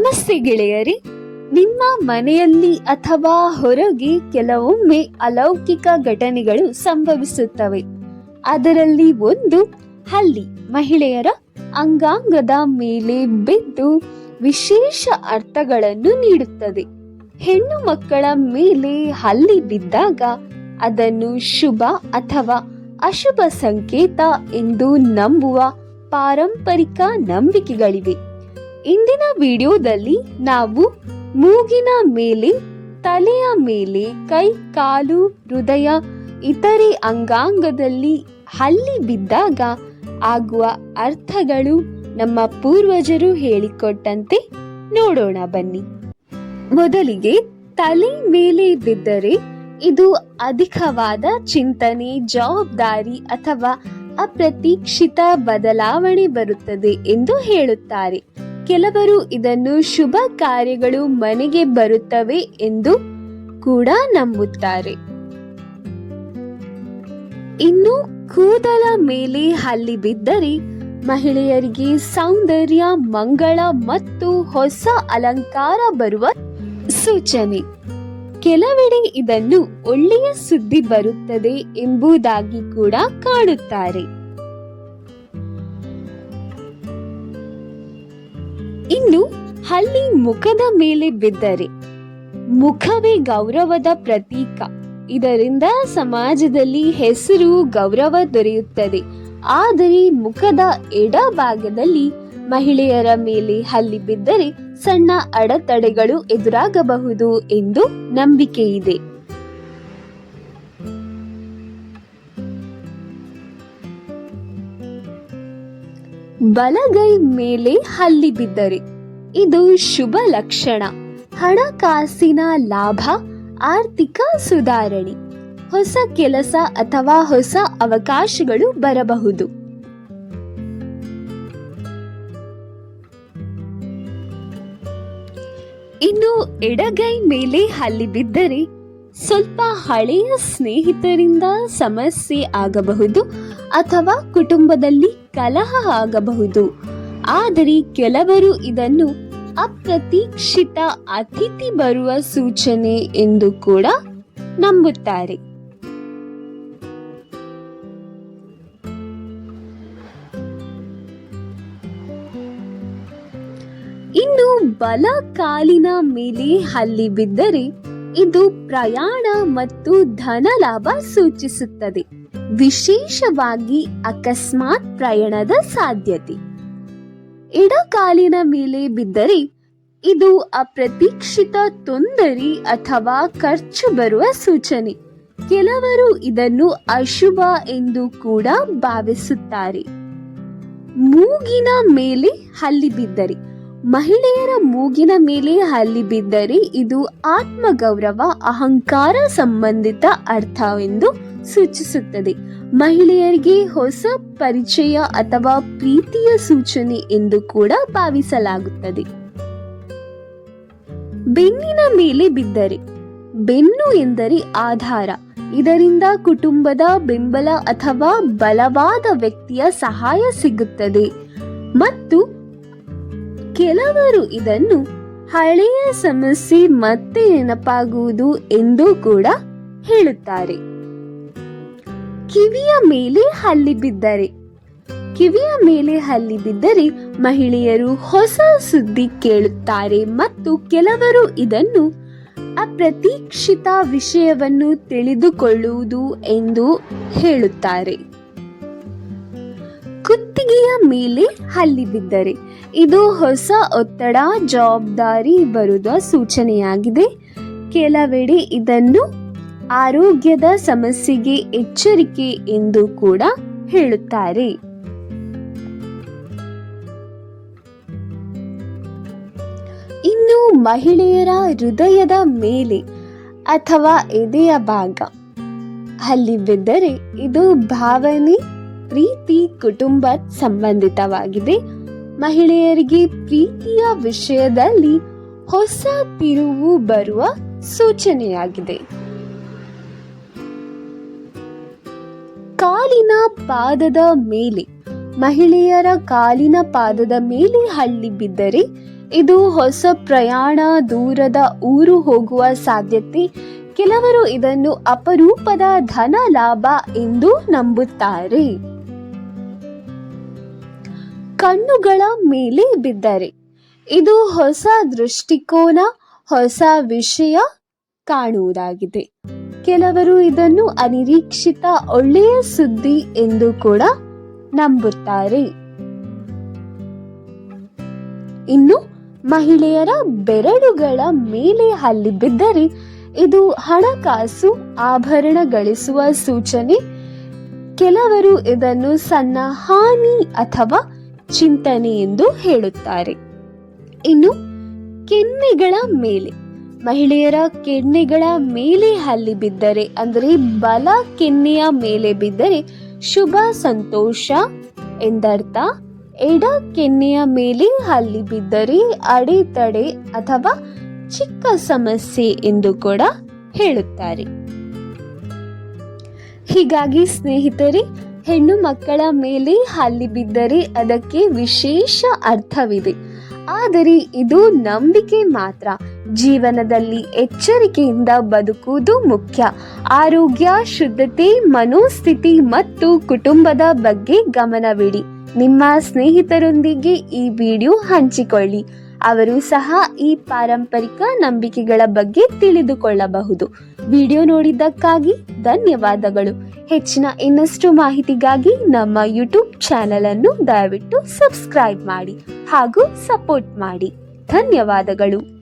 ನಮಸ್ತೆ ಗೆಳೆಯರಿ, ನಿಮ್ಮ ಮನೆಯಲ್ಲಿ ಅಥವಾ ಹೊರಗೆ ಕೆಲವೊಮ್ಮೆ ಅಲೌಕಿಕ ಘಟನೆಗಳು ಸಂಭವಿಸುತ್ತವೆ. ಅದರಲ್ಲಿ ಒಂದು, ಹಲ್ಲಿ ಮಹಿಳೆಯರ ಅಂಗಾಂಗದ ಮೇಲೆ ಬಿದ್ದು ವಿಶೇಷ ಅರ್ಥಗಳನ್ನು ನೀಡುತ್ತದೆ. ಹೆಣ್ಣು ಮಕ್ಕಳ ಮೇಲೆ ಹಲ್ಲಿ ಬಿದ್ದಾಗ ಅದನ್ನು ಶುಭ ಅಥವಾ ಅಶುಭ ಸಂಕೇತ ಎಂದು ನಂಬುವ ಪಾರಂಪರಿಕ ನಂಬಿಕೆಗಳಿವೆ. ಇಂದಿನ ವಿಡಿಯೋದಲ್ಲಿ ನಾವು ಮೂಗಿನ ಮೇಲೆ, ತಲೆಯ ಮೇಲೆ, ಕೈ, ಕಾಲು, ಹೃದಯ, ಇತರೆ ಅಂಗಾಂಗದಲ್ಲಿ ಹಲ್ಲಿ ಬಿದ್ದಾಗ ಆಗುವ ಅರ್ಥಗಳು ನಮ್ಮ ಪೂರ್ವಜರು ಹೇಳಿಕೊಟ್ಟಂತೆ ನೋಡೋಣ ಬನ್ನಿ. ಮೊದಲಿಗೆ ತಲೆ ಮೇಲೆ ಬಿದ್ದರೆ ಇದು ಅಧಿಕವಾದ ಚಿಂತನೆ, ಜವಾಬ್ದಾರಿ ಅಥವಾ ಅಪ್ರತೀಕ್ಷಿತ ಬದಲಾವಣೆ ಬರುತ್ತದೆ ಎಂದು ಹೇಳುತ್ತಾರೆ. ಕೆಲವರು ಇದನ್ನು ಶುಭ ಕಾರ್ಯಗಳು ಮನೆಗೆ ಬರುತ್ತವೆ ಎಂದು ಕೂಡ ನಂಬುತ್ತಾರೆ. ಇನ್ನು ಕೂದಲ ಮೇಲೆ ಹಲ್ಲಿ ಬಿದ್ದರೆ ಮಹಿಳೆಯರಿಗೆ ಸೌಂದರ್ಯ, ಮಂಗಳ ಮತ್ತು ಹೊಸ ಅಲಂಕಾರ ಬರುವ ಸೂಚನೆ. ಕೆಲವೆಡೆ ಇದನ್ನು ಒಳ್ಳೆಯ ಸುದ್ದಿ ಬರುತ್ತದೆ ಎಂಬುದಾಗಿ ಕೂಡ ಕಾಣುತ್ತಾರೆ. ಇನ್ನು ಹಲ್ಲಿ ಮುಖದ ಮೇಲೆ ಬಿದ್ದರೆ ಮುಖವೇ ಗೌರವದ ಪ್ರತೀಕ. ಇದರಿಂದ ಸಮಾಜದಲ್ಲಿ ಹೆಸರು ಗೌರವ ದೊರೆಯುತ್ತದೆ. ಆದರೆ ಮುಖದ ಎಡಭಾಗದಲ್ಲಿ ಮಹಿಳೆಯರ ಮೇಲೆ ಹಲ್ಲಿ ಬಿದ್ದರೆ ಸಣ್ಣ ಅಡೆತಡೆಗಳು ಎದುರಾಗಬಹುದು ಎಂದು ನಂಬಿಕೆ ಇದೆ ಬಲಗೈ ಮೇಲೆ ಹಲ್ಲಿ ಬಿದ್ದರೆ ಇದು ಶುಭ ಲಕ್ಷಣ. ಹಣಕಾಸಿನ ಲಾಭ, ಆರ್ಥಿಕ ಸುಧಾರಣೆ. ಹೊಸ ಕೆಲಸ ಅಥವಾ ಹೊಸ ಅವಕಾಶಗಳು ಬರಬಹುದು. ಇನ್ನು ಎಡಗೈ ಮೇಲೆ ಹಲ್ಲಿ ಬಿದ್ದರೆ ಸ್ವಲ್ಪ ಹಳೆಯ ಸ್ನೇಹಿತರಿಂದ ಸಮಸ್ಯೆ ಆಗಬಹುದು ಅಥವಾ ಕುಟುಂಬದಲ್ಲಿ ಕಲಹ ಆಗಬಹುದು. ಆದರೆ ಕೆಲವರು ಇದನ್ನು ಅಪ್ರತೀಕ್ಷಿತ ಅತಿಥಿ ಬರುವ ಸೂಚನೆ ಎಂದು ಕೂಡ ನಂಬುತ್ತಾರೆ. ಇನ್ನು ಬಲ ಕಾಲಿನ ಮೇಲೆ ಹಲ್ಲಿ ಬಿದ್ದರೆ ಇದು ಪ್ರಯಾಣ ಮತ್ತು ಧನ ಲಾಭ ಸೂಚಿಸುತ್ತದೆ. ವಿಶೇಷವಾಗಿ ಅಕಸ್ಮಾತ್ ಪ್ರಯಾಣದ ಸಾಧ್ಯತೆ. ಎಡಕಾಲಿನ ಮೇಲೆ ಬಿದ್ದರೆ ಇದು ಅಪ್ರತೀಕ್ಷಿತ ತೊಂದರೆ ಅಥವಾ ಖರ್ಚು ಬರುವ ಸೂಚನೆ. ಕೆಲವರು ಇದನ್ನು ಅಶುಭ ಎಂದು ಕೂಡ ಭಾವಿಸುತ್ತಾರೆ. ಮೂಗಿನ ಮೇಲೆ ಹಲ್ಲಿ ಬಿದ್ದರೆ. ಮಹಿಳೆಯರ ಮೂಗಿನ ಮೇಲೆ ಹಲ್ಲಿ ಬಿದ್ದರೆ ಇದು ಆತ್ಮಗೌರವ, ಅಹಂಕಾರ ಸಂಬಂಧಿತ ಅರ್ಥವೆಂದು ಸೂಚಿಸುತ್ತದೆ. ಮಹಿಳೆಯರಿಗೆ ಹೊಸ ಪರಿಚಯ ಅಥವಾ ಪ್ರೀತಿಯ ಸೂಚನೆ ಎಂದು ಕೂಡ ಭಾವಿಸಲಾಗುತ್ತದೆ. ಬೆನ್ನಿನ ಮೇಲೆ ಬಿದ್ದರೆ, ಬೆನ್ನು ಎಂದರೆ ಆಧಾರ. ಇದರಿಂದ ಕುಟುಂಬದ ಬೆಂಬಲ ಅಥವಾ ಬಲವಾದ ವ್ಯಕ್ತಿಯ ಸಹಾಯ ಸಿಗುತ್ತದೆ. ಮತ್ತು ಕೆಲವರು ಇದನ್ನು ಹಳೆಯ ಸಮಸ್ಯೆ ಮತ್ತೆ ನೆನಪಾಗುವುದು ಎಂದು ಕೂಡ ಹೇಳುತ್ತಾರೆ. ಕಿವಿಯ ಮೇಲೆ ಹಲ್ಲಿ ಬಿದ್ದರೆ. ಕಿವಿಯ ಮೇಲೆ ಹಲ್ಲಿ ಬಿದ್ದರೆ ಮಹಿಳೆಯರು ಹೊಸ ಸುದ್ದಿ ಕೇಳುತ್ತಾರೆ ಮತ್ತು ಕೆಲವರು ಇದನ್ನು ಅಪ್ರತೀಕ್ಷಿತ ವಿಷಯವನ್ನು ತಿಳಿದುಕೊಳ್ಳುವುದು ಎಂದು ಹೇಳುತ್ತಾರೆ. ಕುತ್ತಿಗೆಯ ಮೇಲೆ ಹಲ್ಲಿ ಬಿದ್ದರೆ. ಇದು ಹೊಸ ಒತ್ತಡ, ಜವಾಬ್ದಾರಿ ಬರುವ ಸೂಚನೆಯಾಗಿದೆ. ಕೆಲವೆಡೆ ಇದನ್ನು ಆರೋಗ್ಯದ ಸಮಸ್ಯೆಗೆ ಎಚ್ಚರಿಕೆ ಎಂದು ಕೂಡ ಹೇಳುತ್ತಾರೆ. ಇನ್ನು ಮಹಿಳೆಯರ ಹೃದಯದ ಮೇಲೆ ಅಥವಾ ಎದೆಯ ಭಾಗ. ಅಲ್ಲಿ ಬಿದ್ದರೆ ಇದು ಭಾವನೆ, ಪ್ರೀತಿ, ಕುಟುಂಬ ಸಂಬಂಧಿತವಾಗಿದೆ. ಮಹಿಳೆಯರಿಗೆ ಪ್ರೀತಿಯ ವಿಷಯದಲ್ಲಿ ಹೊಸ ತಿರುವು ಬರುವ ಸೂಚನೆಯಾಗಿದೆ. ಕಾಲಿನ ಪಾದದ ಮೇಲೆ. ಮಹಿಳೆಯರ ಕಾಲಿನ ಪಾದದ ಮೇಲೆ ಹಳ್ಳಿ ಬಿದ್ದರೆ ಇದು ಹೊಸ ಪ್ರಯಾಣ ದೂರದ ಊರು ಹೋಗುವ ಸಾಧ್ಯತೆ. ಕೆಲವರು ಇದನ್ನು ಅಪರೂಪದ ಧನ ಲಾಭ ಎಂದು ನಂಬುತ್ತಾರೆ. ಕಣ್ಣುಗಳ ಮೇಲೆ ಬಿದ್ದರೆ ಇದು ಹೊಸ ದೃಷ್ಟಿಕೋನ, ಹೊಸ ವಿಷಯ ಕಾಣುವುದಾಗಿದೆ. ಕೆಲವರು ಇದನ್ನು ಅನಿರೀಕ್ಷಿತ ಒಳ್ಳೆಯ ಸುದ್ದಿ ಎಂದು ಕೂಡ ನಂಬುತ್ತಾರೆ. ಇನ್ನು ಮಹಿಳೆಯರ ಬೆರಳುಗಳ ಮೇಲೆ ಹಲ್ಲಿ ಬಿದ್ದರೆ ಇದು ಹಣಕಾಸು ಆಭರಣ ಗಳಿಸುವ ಸೂಚನೆ. ಕೆಲವರು ಇದನ್ನು ಸಣ್ಣ ಹಾನಿ ಅಥವಾ ಚಿಂತನೆ ಎಂದು ಹೇಳುತ್ತಾರೆ. ಇನ್ನು ಕೆನ್ನೆಗಳ ಮೇಲೆ ಮಹಿಳೆಯರ ಕಿಡ್ನಿಗಳ ಮೇಲೆ ಹಲ್ಲಿ ಬಿದ್ದರೆ, ಅಂದರೆ ಬಲ ಕೆನ್ನೆಯ ಮೇಲೆ ಬಿದ್ದರೆ ಶುಭ ಸಂತೋಷ ಎಂದರ್ಥ. ಎಡ ಕೆನ್ನೆಯ ಮೇಲೆ ಹಲ್ಲಿ ಬಿದ್ದರೆ ಅಡೆತಡೆ ಅಥವಾ ಚಿಕ್ಕ ಸಮಸ್ಯೆ ಎಂದು ಕೂಡ ಹೇಳುತ್ತಾರೆ. ಹೀಗಾಗಿ ಸ್ನೇಹಿತರೆ, ಹೆಣ್ಣು ಮಕ್ಕಳ ಮೇಲೆ ಹಲ್ಲಿ ಬಿದ್ದರೆ ಅದಕ್ಕೆ ವಿಶೇಷ ಅರ್ಥವಿದೆ. ಆದರೆ ಇದು ನಂಬಿಕೆ ಮಾತ್ರ. ಜೀವನದಲ್ಲಿ ಎಚ್ಚರಿಕೆಯಿಂದ ಬದುಕುವುದು ಮುಖ್ಯ. ಆರೋಗ್ಯ, ಶುದ್ಧತೆ, ಮನೋಸ್ಥಿತಿ ಮತ್ತು ಕುಟುಂಬದ ಬಗ್ಗೆ ಗಮನವಿಡಿ. ನಿಮ್ಮ ಸ್ನೇಹಿತರೊಂದಿಗೆ ಈ ವಿಡಿಯೋ ಹಂಚಿಕೊಳ್ಳಿ. ಅವರು ಸಹ ಈ ಪಾರಂಪರಿಕ ನಂಬಿಕೆಗಳ ಬಗ್ಗೆ ತಿಳಿದುಕೊಳ್ಳಬಹುದು. ವಿಡಿಯೋ ನೋಡಿದ್ದಕ್ಕಾಗಿ ಧನ್ಯವಾದಗಳು. ಹೆಚ್ಚಿನ ಇನ್ನಷ್ಟು ಮಾಹಿತಿಗಾಗಿ ನಮ್ಮ ಯೂಟ್ಯೂಬ್ ಚಾನೆಲ್ ಅನ್ನು ದಯವಿಟ್ಟು ಸಬ್ಸ್ಕ್ರೈಬ್ ಮಾಡಿ. ಹಾಗೂ ಸಪೋರ್ಟ್ ಮಾಡಿ. ಧನ್ಯವಾದಗಳು.